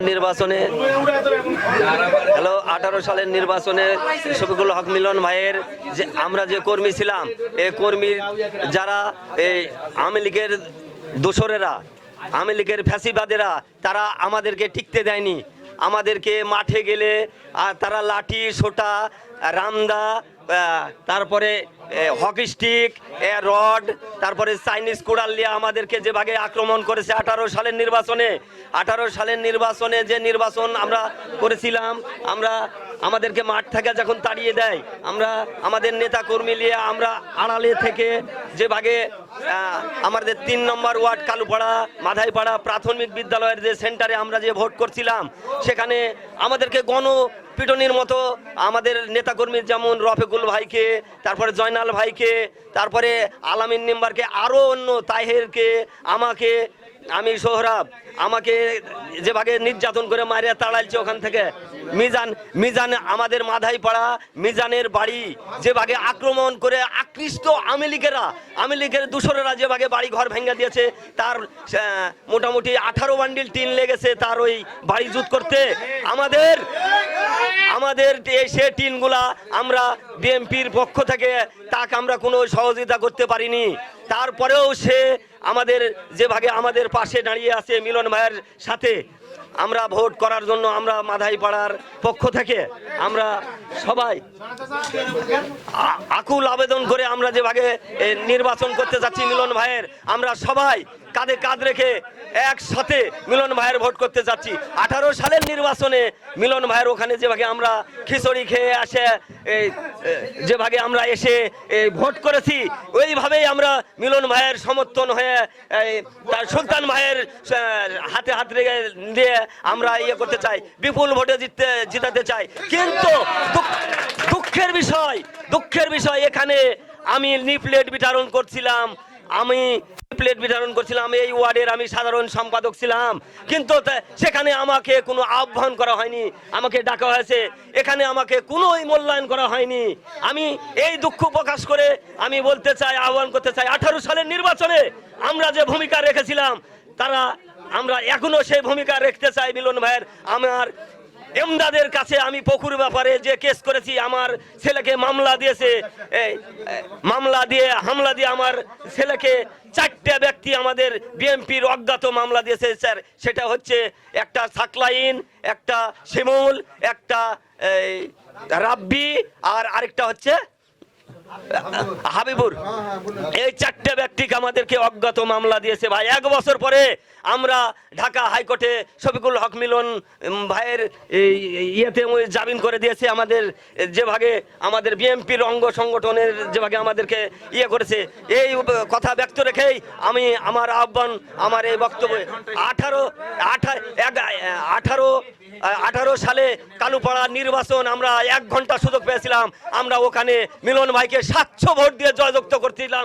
নির্বাচনে হ্যালো, আঠারো সালের নির্বাচনে শফিকুল হক মিলন ভাইয়ের যে আমরা যে কর্মী ছিলাম, এ কর্মীর যারা এই আওয়ামী লীগের দোসরেরা, আওয়ামী লীগের ফ্যাসিবাদেরা, তারা আমাদেরকে টিকতে দেয়নি। আমাদেরকে মাঠে গেলে আর তারা লাঠি সোটা রামদা তারপরে হকি স্টিক রড তারপরে চাইনিজ কুড়াল দিয়ে আমাদেরকে যে ভাগে আক্রমণ করেছে আঠারো সালের নির্বাচনে আঠারো সালের নির্বাচনে যে নির্বাচন আমরা করেছিলাম আমরা আমাদেরকে মাঠ থেকে যখন তাড়িয়ে দেয় আমরা আমাদের নেতা কর্মী নিয়ে আমরা আড়ালে থেকে যে ভাগে আহ, আমাদের তিন নম্বর ওয়ার্ড কালুপাড়া, মাধাইপাড়া প্রাথমিক বিদ্যালয়ের যে সেন্টারে আমরা যে ভোট করছিলাম, সেখানে আমাদেরকে গণ পিটনির মতো আমাদের নেতাকর্মী যেমন রফিকুল ভাইকে, তারপরে জয়নাল ভাইকে, তারপরে আলামিন নিম্বারকে আরও অন্য তাহেরকে, আমাকে আমি সোহরাব, আমাকে যে ভাগে নির্যাতন করে মারিয়া তাড়াইছে ওখান থেকে। মিজান মিজান আমাদের মাধাই পাড়া মিজানের বাড়ি যে ভাগে আক্রমণ করে আকৃষ্ট আমেলিকেরা, আমেলিকের দূষণেরা লীগের দূষরেরা যে ভাগে বাড়ি ঘর ভেঙে দিয়েছে, তার মোটামুটি আঠারো বান্ডিল টিন লেগেছে তার ওই বাড়ি জুত করতে। আমাদের আমাদের সে টিনগুলা আমরা বিএনপির পক্ষ থেকে তাকে আমরা কোনো সহযোগিতা করতে পারিনি। তারপরেও সে আমাদের যে ভাগে আমাদের পাশে দাঁড়িয়ে আছে মিলন ভাইয়ের সাথে আমরা ভোট করার জন্য আমরা মাধাই পাড়ার পক্ষ থেকে আমরা সবাই আকুল আবেদন করে আমরা যে ভাগে এ, নির্বাচন করতে যাচ্ছি মিলন ভাইয়ের আমরা সবাই কাঁধে কাঁধ রেখে একসাথে মিলন ভাইয়ের ভোট করতে যাচ্ছি। আঠারো সালের নির্বাচনে মিলন ভাইয়ের ওখানে যে ভাগে আমরা খিচুড়ি খেয়ে আসে এ, আমরা এসে ভোট করেছি ওইভাবেই আমরা মিলন ভাইয়ের সমর্থন হয়ে তার সুলতান ভাইয়ের হাতে হাত রেখে দিয়ে আমরা ইয়ে করতে চাই বিপুল ভোটে জিততে জিতাতে চাই। কিন্তু দুঃখের বিষয় দুঃখের বিষয় এখানে আমি লিফলেট বিতরণ করছিলাম আমি প্লেট বিতরণ করছিলাম, এই ওয়ার্ডের আমি সাধারণ সম্পাদক ছিলাম। কিন্তু সেখানে আমাকে কোনো আহ্বান করা হয়নি, আমাকে ডাকা হয়েছে। এখানে আমাকে কোনোই মূল্যায়ন করা হয়নি। আমি এই দুঃখ প্রকাশ করে আমি বলতে চাই, আহ্বান করতে চাই, আঠারো সালের নির্বাচনে আমরা যে ভূমিকা রেখেছিলাম, তারা, আমরা এখনও সেই ভূমিকা রাখতে চাই, মিলন ভাইয়ের, আমার এমদাদের কাছে আমি পুকুর ব্যাপারে যে কেস করেছি, আমার ছেলেকে মামলা দিয়েছে মামলা দিয়ে, হামলা দিয়ে আমার ছেলেকে চারটে ব্যক্তি আমাদের বিএমপির অজ্ঞাত মামলা দিয়েছে, স্যার। সেটা হচ্ছে একটা সাকলাইন, একটা শিমুল, একটা রাব্বি, আর আরেকটা হচ্ছে হাবিবুর, এই চারটে ব্যক্তিকে আমাদেরকে অজ্ঞাত মামলা দিয়েছে ভাই। এক বছর পরে আমরা ঢাকা হাইকোর্টে শফিকুল হক মিলন ভাইয়ের ইয়েতে জামিন করে দিয়েছে। আমাদের যে ভাগে আমাদের বিএনপির অঙ্গ সংগঠনের যে ভাগে আমাদেরকে ইয়ে করেছে। এই কথা ব্যক্ত রেখেই আমি আমার আহ্বান, আমার এই বক্তব্য আঠারো, আঠা, এক- আঠারো আঠারো সালে কালুপাড়া নির্বাচন আমরা এক ঘণ্টা সুযোগ পেয়েছিলাম। আমরা ওখানে মিলন ভাইকে সাতশো ভোট দিয়ে জয়যুক্ত করছিলাম।